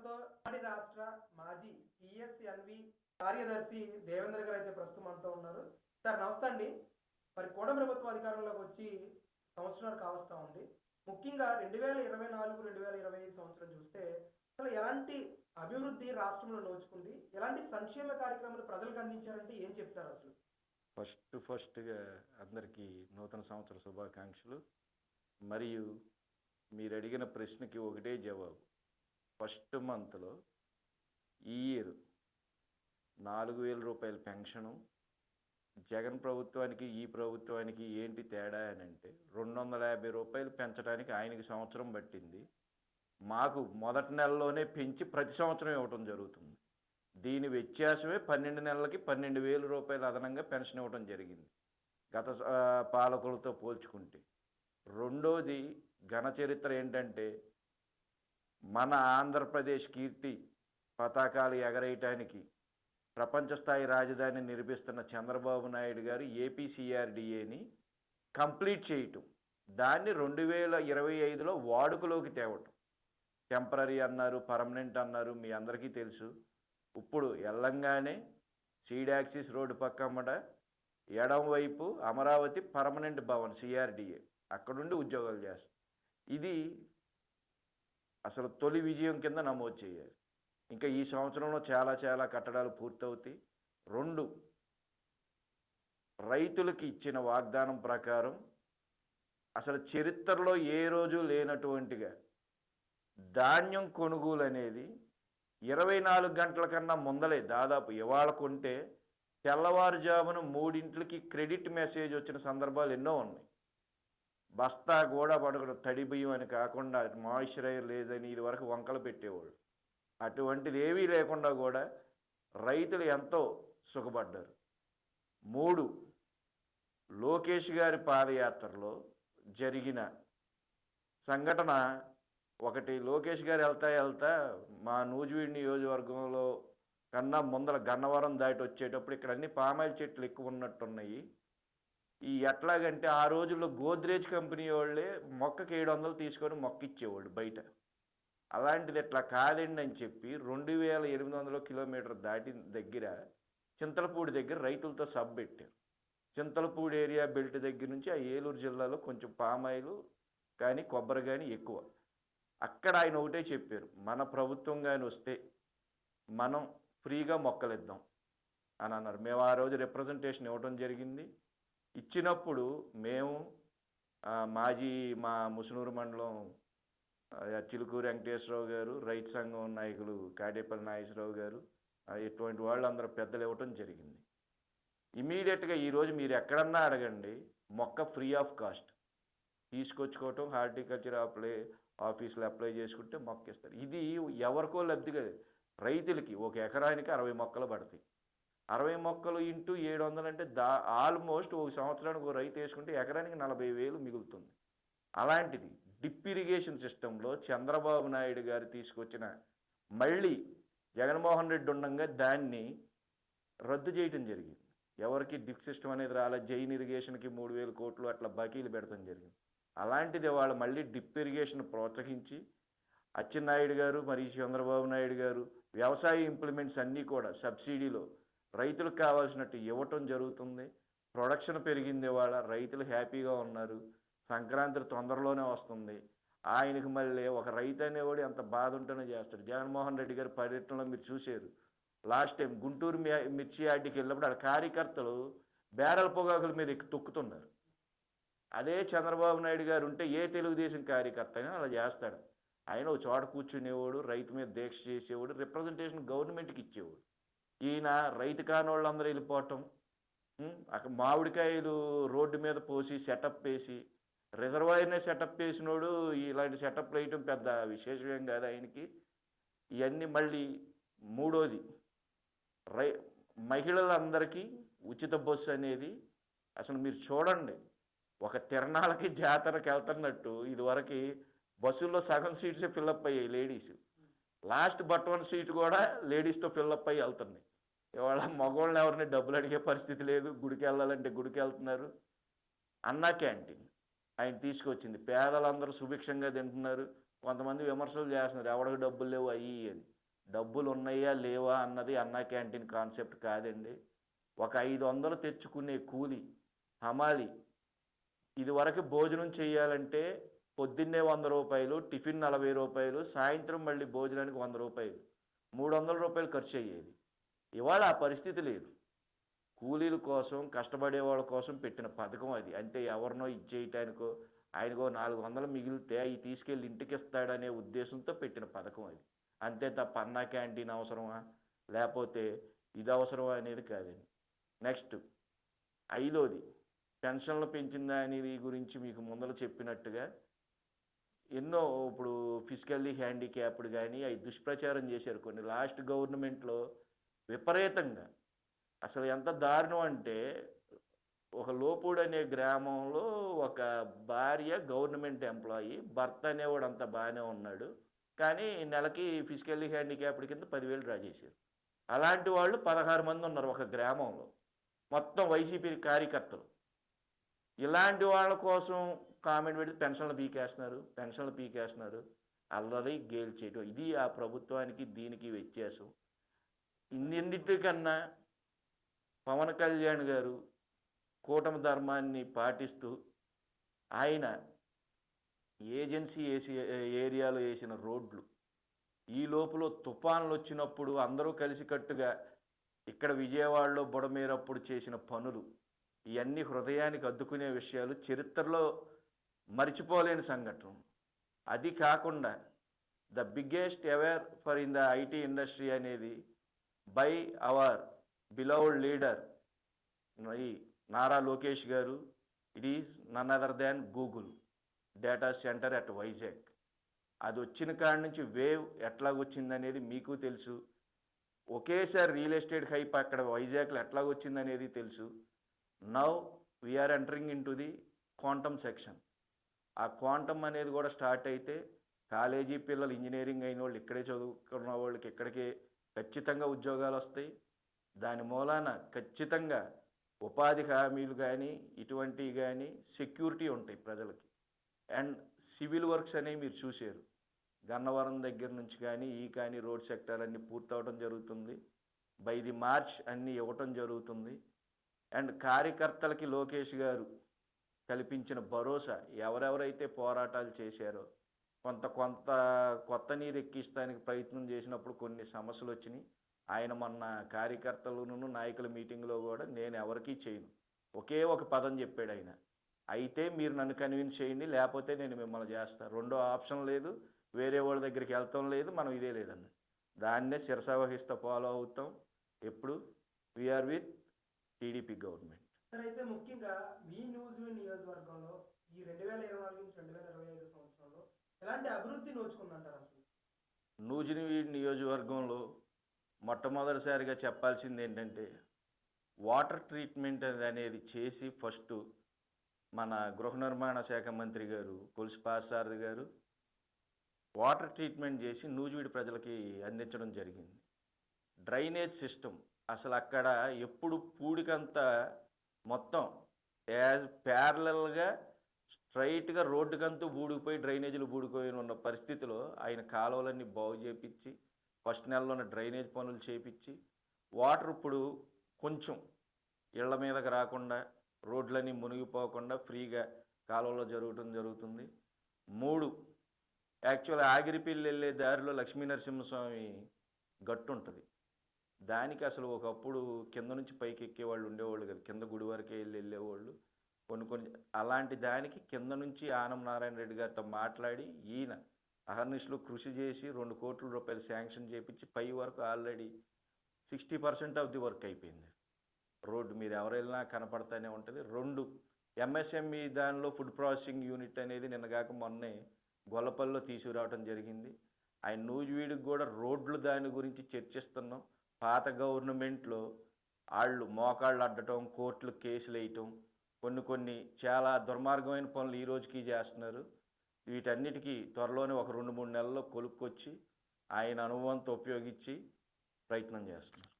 మనతో ఉమ్మడి రాష్ట్ర మాజీ టిఎస్ఎన్వి కార్యదర్శి దేవేంద్ర గారు అయితే ప్రస్తుతం మనతో ఉన్నారు. సార్ నమస్తే అండి. మరి కూడ ప్రభుత్వం అధికారంలోకి వచ్చి సంవత్సరాలు కావస్తా ఉంది. ముఖ్యంగా రెండు వేల ఇరవై నాలుగు రెండు వేల ఇరవై ఐదు సంవత్సరం చూస్తే అసలు ఎలాంటి అభివృద్ధి రాష్ట్రంలో నోచుకుంది? ఎలాంటి సంక్షేమ కార్యక్రమాలు ప్రజలకు అందించారంటే ఏం చెప్తారు అసలు? ఫస్ట్ ఫస్ట్గా అందరికీ నూతన సంవత్సర శుభాకాంక్షలు. మరియు మీరు అడిగిన ప్రశ్నకి ఒకటే జవాబు. ఫస్ట్ మంత్లో ఈ ఇయర్ నాలుగు వేల రూపాయల పెన్షను జగన్ ప్రభుత్వానికి ఈ ప్రభుత్వానికి ఏంటి తేడా అని అంటే రెండు వందల యాభై రూపాయలు పెంచడానికి ఆయనకి సంవత్సరం పట్టింది. మాకు మొదటి నెలలోనే పెంచి ప్రతి సంవత్సరం ఇవ్వటం జరుగుతుంది. దీని వ్యత్యాసమే పన్నెండు నెలలకి పన్నెండు వేల రూపాయలు అదనంగా పెన్షన్ ఇవ్వడం జరిగింది. గత పాలకులతో పోల్చుకుంటే రెండోది ఘన చరిత్ర ఏంటంటే మన ఆంధ్రప్రదేశ్ కీర్తి పతాకాలు ఎగరేయటానికి ప్రపంచ స్థాయి రాజధాని నిర్మిస్తున్న చంద్రబాబు నాయుడు గారు ఏపీసీఆర్డీఏని కంప్లీట్ చేయటం. దాన్ని రెండు వేల ఇరవై ఐదులో వాడుకలోకి తేవటం. టెంపరీ అన్నారు పర్మనెంట్ అన్నారు మీ అందరికీ తెలుసు. ఇప్పుడు ఎల్లంగానే సీడాక్సిస్ రోడ్డు పక్కమ్మట ఎడం వైపు అమరావతి పర్మనెంట్ భవన్ సిఆర్డిఏ. అక్కడుండి ఉద్యోగాలు చేస్తారు ఇది అసలు తొలి విజయం కింద నమోదు చేయాలి. ఇంకా ఈ సంవత్సరంలో చాలా చాలా కట్టడాలు పూర్తవుతాయి. రెండు రైతులకి ఇచ్చిన వాగ్దానం ప్రకారం అసలు చరిత్రలో ఏ రోజు లేనటువంటిగా ధాన్యం కొనుగోలు అనేది ఇరవై నాలుగు గంటల కన్నా ముందలే దాదాపు ఇవాళ కొంటే తెల్లవారుజామున మూడింటికి క్రెడిట్ మెసేజ్ వచ్చిన సందర్భాలు ఎన్నో ఉన్నాయి. బస్తా కూడా పడకడం తడి బియ్యం అని కాకుండా మాయిశ్చరైజర్ లేదని ఇది వరకు వంకలు పెట్టేవాళ్ళు అటువంటిది ఏమీ లేకుండా కూడా రైతులు ఎంతో సుఖపడ్డారు. మూడు లోకేష్ గారి పాదయాత్రలో జరిగిన సంఘటన ఒకటి. లోకేష్ గారు వెళ్తా వెళ్తా మా నూజివీడి నియోజకవర్గంలో కన్నా ముందర గన్నవరం దాటి వచ్చేటప్పుడు ఇక్కడ అన్ని పామాయిల్ చెట్లు ఎక్కువ ఉన్నట్టున్నాయి. ఈ ఎట్లాగంటే ఆ రోజుల్లో గోద్రేజ్ కంపెనీ వాళ్ళే మొక్కకి ఏడు వందలు తీసుకొని మొక్క ఇచ్చేవాళ్ళు బయట. అలాంటిది ఇట్లా కాదండి అని చెప్పి రెండు వేల ఎనిమిది వందల కిలోమీటర్ దాటిన దగ్గర చింతలపూడి దగ్గర రైతులతో సబ్ పెట్టారు. చింతలపూడి ఏరియా బెల్ట్ దగ్గర నుంచి ఆ ఏలూరు జిల్లాలో కొంచెం పామాయిలు కానీ కొబ్బరి కానీ ఎక్కువ. అక్కడ ఆయన ఒకటే చెప్పారు మన ప్రభుత్వం కానీ వస్తే మనం ఫ్రీగా మొక్కలిద్దాం అని అన్నారు. మేము ఆ రోజు రిప్రజెంటేషన్ ఇవ్వడం జరిగింది. ఇచ్చినప్పుడు మేము మాజీ మా ముసునూరు మండలం చిలుకూరు వెంకటేశ్వరరావు గారు రైతు సంఘం నాయకులు కాడేపల్లి నాగేశ్వరరావు గారు ఇటువంటి వాళ్ళందరూ పెద్దలు ఇవ్వటం జరిగింది. ఇమీడియట్గా ఈరోజు మీరు ఎక్కడన్నా అడగండి మొక్క ఫ్రీ ఆఫ్ కాస్ట్. తీసుకొచ్చుకోవటం హార్టికల్చర్ అప్లై ఆఫీస్లో అప్లై చేసుకుంటే మొక్క ఇస్తారు ఇది ఎవరికో లబ్ధి కాదు. రైతులకి ఒక ఎకరానికి అరవై మొక్కలు పడతాయి. అరవై మొక్కలు ఇంటూ ఏడు వందలు అంటే దా ఆల్మోస్ట్ ఒక సంవత్సరానికి ఒక రైతు వేసుకుంటే ఎకరానికి నలభై వేలు మిగులుతుంది. అలాంటిది డిప్ ఇరిగేషన్ సిస్టంలో చంద్రబాబు నాయుడు గారు తీసుకొచ్చిన మళ్ళీ జగన్మోహన్ రెడ్డి ఉండగా దాన్ని రద్దు చేయటం జరిగింది. ఎవరికి డిప్ సిస్టమ్ అనేది రాలే జైన్ ఇరిగేషన్కి మూడు వేల కోట్లు అట్లా బకీలు పెడతాం జరిగింది. అలాంటిది వాళ్ళు మళ్ళీ డిప్ ఇరిగేషన్ ప్రోత్సహించి అచ్చెన్నాయుడు గారు మరియు చంద్రబాబు నాయుడు గారు వ్యవసాయ ఇంప్లిమెంట్స్ అన్నీ కూడా సబ్సిడీలో రైతులకు కావాల్సినట్టు ఇవ్వటం జరుగుతుంది. ప్రొడక్షన్ పెరిగింది వాళ్ళ రైతులు హ్యాపీగా ఉన్నారు. సంక్రాంతి తొందరలోనే వస్తుంది. ఆయనకు మళ్ళీ ఒక రైతు అనేవాడు ఎంత బాధ ఉంటేనే చేస్తాడు. జగన్మోహన్ రెడ్డి గారి పర్యటనలో మీరు చూశారు. లాస్ట్ టైం గుంటూరు మిర్చి యార్డుకి వెళ్ళినప్పుడు ఆ కార్యకర్తలు బేరల పొగాకుల మీద ఎక్కి తొక్కుతున్నారు. అదే చంద్రబాబు నాయుడు గారు ఉంటే ఏ తెలుగుదేశం కార్యకర్త అయినా అలా చేస్తాడు. ఆయన ఒక చోట కూర్చునేవాడు రైతు మీద దీక్ష చేసేవాడు రిప్రజెంటేషన్ గవర్నమెంట్కి ఇచ్చేవాడు. ఈయన రైతు కానోళ్ళందరూ వెళ్ళిపోవటం అక్కడ మామిడికాయలు రోడ్డు మీద పోసి సెటప్ వేసి రిజర్వాయర్నే సెటప్ వేసినోడు ఇలాంటి సెటప్ వేయటం పెద్ద విశేషమేం కాదు ఆయనకి. ఇవన్నీ మళ్ళీ మూడోది రై మహిళలందరికీ ఉచిత బస్సు అనేది అసలు మీరు చూడండి ఒక తిరణాలకి జాతరకి వెళ్తున్నట్టు ఇదివరకు బస్సుల్లో సగం సీట్సే ఫిల్అప్ అయ్యాయి ladies. Last but one seat కూడా లేడీస్తో ఫిల్అప్ అయ్యి వెళ్తుంది ఇవాళ మగవాళ్ళని ఎవరిని డబ్బులు అడిగే పరిస్థితి లేదు గుడికి వెళ్ళాలంటే గుడికి వెళ్తున్నారు. అన్నా క్యాంటీన్ ఆయన తీసుకొచ్చింది. పేదలందరూ సుభిక్షంగా తింటున్నారు. కొంతమంది విమర్శలు చేస్తున్నారు. ఎవడికి డబ్బులు లేవు అయ్యి అని. డబ్బులు ఉన్నాయా లేవా అన్నది అన్నా క్యాంటీన్ కాన్సెప్ట్ కాదండి. ఒక ఐదు వందలు తెచ్చుకునే కూలి హమాలి ఇదివరకు భోజనం చేయాలంటే పొద్దున్నే వంద రూపాయలు టిఫిన్ నలభై రూపాయలు సాయంత్రం మళ్ళీ భోజనానికి వంద రూపాయలు. మూడు వందల రూపాయలు ఖర్చు అయ్యేది. ఇవాళ ఆ పరిస్థితి లేదు. కూలీల కోసం కష్టపడే వాళ్ళ కోసం పెట్టిన పథకం అది. అంటే ఎవరినో ఇచ్చేయటానికో ఆయనకో నాలుగు వందలు మిగిలితే అవి తీసుకెళ్ళి ఇంటికి ఇస్తాడనే ఉద్దేశంతో పెట్టిన పథకం అది. అంతే తప్ప అన్నా క్యాంటీన్ అవసరమా? లేకపోతే ఇది అవసరమా అనేది కాదండి. నెక్స్ట్ ఐదోది పెన్షన్లు పెంచిందా అనేది గురించి మీకు ముందర చెప్పినట్టుగా ఎన్నో ఇప్పుడు ఫిజికల్లీ హ్యాండిక్యాప్డ్ కానీ అవి దుష్ప్రచారం చేశారు. కొన్ని లాస్ట్ గవర్నమెంట్లో విపరీతంగా. అసలు ఎంత దారుణం అంటే ఒక లోపుడు అనే గ్రామంలో ఒక భార్య గవర్నమెంట్ ఎంప్లాయీ భర్త అనేవాడు అంత బాగానే ఉన్నాడు. కానీ నెలకి ఫిజికల్లీ హ్యాండిక్యాప్డ్ కింద పదివేలు డ్రా చేశారు. అలాంటి వాళ్ళు పదహారు మంది ఉన్నారు ఒక గ్రామంలో. మొత్తం వైసీపీ కార్యకర్తలు. ఇలాంటి వాళ్ళ కోసం కామెంట్ పెడితే పెన్షన్లు పీకేస్తున్నారు పెన్షన్లు పీకేస్తున్నారు. అల్లరి గేల్ చేయడం ఇది ఆ ప్రభుత్వానికి దీనికి వ్యత్యాసం. ఇన్నింటికన్నా పవన్ కళ్యాణ్ గారు కూటమి ధర్మాన్ని పాటిస్తూ ఆయన ఏజెన్సీ వేసి ఏరియాలో వేసిన రోడ్లు ఈ లోపల తుఫాన్లు వచ్చినప్పుడు అందరూ కలిసికట్టుగా ఇక్కడ విజయవాడలో బుడమేరప్పుడు చేసిన పనులు ఇవన్నీ హృదయానికి అద్దుకునే విషయాలు చరిత్రలో మరిచిపోలేని సంఘటన అది కాకుండా the biggest ever for in the IT industry అనేది by our beloved leader Nara Lokesh garu it is none other than Google data centre at Vizag అది వచ్చిన కాడి నుంచి వేవ్ ఎట్లాగొచ్చిందనేది మీకు తెలుసు. ఒకేసారి రియల్ ఎస్టేట్ హైప్ అక్కడ వైజాగ్లో ఎట్లాగొచ్చిందనేది తెలుసు. Now we are entering into the quantum section ఆ క్వాంటమ్ అనేది కూడా స్టార్ట్ అయితే కాలేజీ పిల్లలు ఇంజనీరింగ్ అయిన వాళ్ళు ఇక్కడే చదువుకున్న వాళ్ళకి ఇక్కడికే ఖచ్చితంగా ఉద్యోగాలు వస్తాయి. దాని మూలాన ఖచ్చితంగా ఉపాధి హామీలు కానీ ఇటువంటివి కానీ సెక్యూరిటీ ఉంటాయి ప్రజలకి. అండ్ సివిల్ వర్క్స్ అనేవి మీరు చూశారు. గన్నవరం దగ్గర నుంచి కానీ ఈ కానీ రోడ్ సెక్టర్ అన్నీ పూర్తవడం జరుగుతుంది. బై ది మార్చ్ అన్నీ ఇవ్వటం జరుగుతుంది. అండ్ కార్యకర్తలకి లోకేష్ గారు కల్పించిన భరోసా ఎవరెవరైతే పోరాటాలు చేశారో కొంత కొంత కొత్త నీరు ఎక్కిస్తానికి ప్రయత్నం చేసినప్పుడు కొన్ని సమస్యలు వచ్చినాయి. ఆయన మొన్న కార్యకర్తలను నాయకుల మీటింగ్లో కూడా నేను ఎవరికీ చేయను. ఒకే ఒక పదం చెప్పాడు ఆయన. అయితే మీరు నన్ను కన్విన్స్ చేయండి లేకపోతే నేను మిమ్మల్ని చేస్తాను రెండో ఆప్షన్ లేదు వేరే వాళ్ళ దగ్గరికి వెళ్తాం లేదు మనం ఇదే లేదన్న. దాన్నే శిరసావహిస్తా ఫాలో అవుతాం. ఎప్పుడు? వీఆర్ విత్ టీడీపీ గవర్నమెంట్ అయితే ముఖ్యంగా మీ న్యూస్ నియోజకవర్గంలో ఈ రెండు వేల ఇరవై నాలుగు నుంచి రెండు వేల ఇరవై ఐదు సంవత్సరం ఎలాంటి అభివృద్ధి నోచుకుందంటారు అసలు? నియోజకవర్గంలో మొట్టమొదటిసారిగా చెప్పాల్సింది ఏంటంటే వాటర్ ట్రీట్మెంట్ అనేది చేసి ఫస్ట్ మన గృహ నిర్మాణ శాఖ మంత్రి గారు కొలిసి పాసారథి గారు వాటర్ ట్రీట్మెంట్ చేసి నూజివీడి ప్రజలకి అందించడం జరిగింది. డ్రైనేజ్ సిస్టమ్ అసలు అక్కడ ఎప్పుడు పూడికంతా మొత్తం యాజ్ ప్యారలల్గా స్ట్రైట్గా రోడ్డుకంతా బూడిపోయి డ్రైనేజీలు బూడిపోయి ఉన్న పరిస్థితిలో ఆయన కాలువలన్నీ బాగు చేపించి ఫస్ట్ నెలలోనే డ్రైనేజ్ పనులు చేపించి వాటర్ ఇప్పుడు కొంచెం ఇళ్ళ మీదకి రాకుండా రోడ్లన్నీ మునిగిపోకుండా ఫ్రీగా కాలువలో జరగటం జరుగుతుంది. మూడు యాక్చువల్ ఆగిరిపిల్లి వెళ్ళే దారిలో లక్ష్మీ నరసింహస్వామి గట్టు ఉంటుంది దానికి అసలు ఒకప్పుడు కింద నుంచి పైకి ఎక్కేవాళ్ళు ఉండేవాళ్ళు కదా. కింద గుడి వరకే వెళ్ళి వెళ్ళేవాళ్ళు. కొన్ని కొన్ని అలాంటి దానికి కింద నుంచి ఆనం నారాయణ రెడ్డి గారితో మాట్లాడి ఈయన అహర్నిష్లు కృషి చేసి రెండు కోట్ల రూపాయలు శాంక్షన్ చేపించి పై వరకు already sixty percent of the work అయిపోయింది. రోడ్డు మీరు ఎవరు వెళ్ళినా కనపడతానే ఉంటుంది. రెండు ఎంఎస్ఎంఈ దానిలో ఫుడ్ ప్రాసెసింగ్ యూనిట్ అనేది నిన్నగాక మొన్నే గొల్లపల్లిలో తీసుకురావడం జరిగింది. ఆయన నూజివీడికి కూడా రోడ్లు దాని గురించి చర్చిస్తున్నాం. పాత గవర్నమెంట్లో వాళ్ళు మోకాళ్ళు అడ్డటం కోర్టులు కేసులు వేయటం కొన్ని కొన్ని చాలా దుర్మార్గమైన పనులు ఈ రోజుకి చేస్తున్నారు. వీటన్నిటికీ త్వరలోనే ఒక రెండు మూడు నెలల్లో కొలుక్కొచ్చి ఆయన అనుభవంతో ఉపయోగించి ప్రయత్నం చేస్తున్నారు.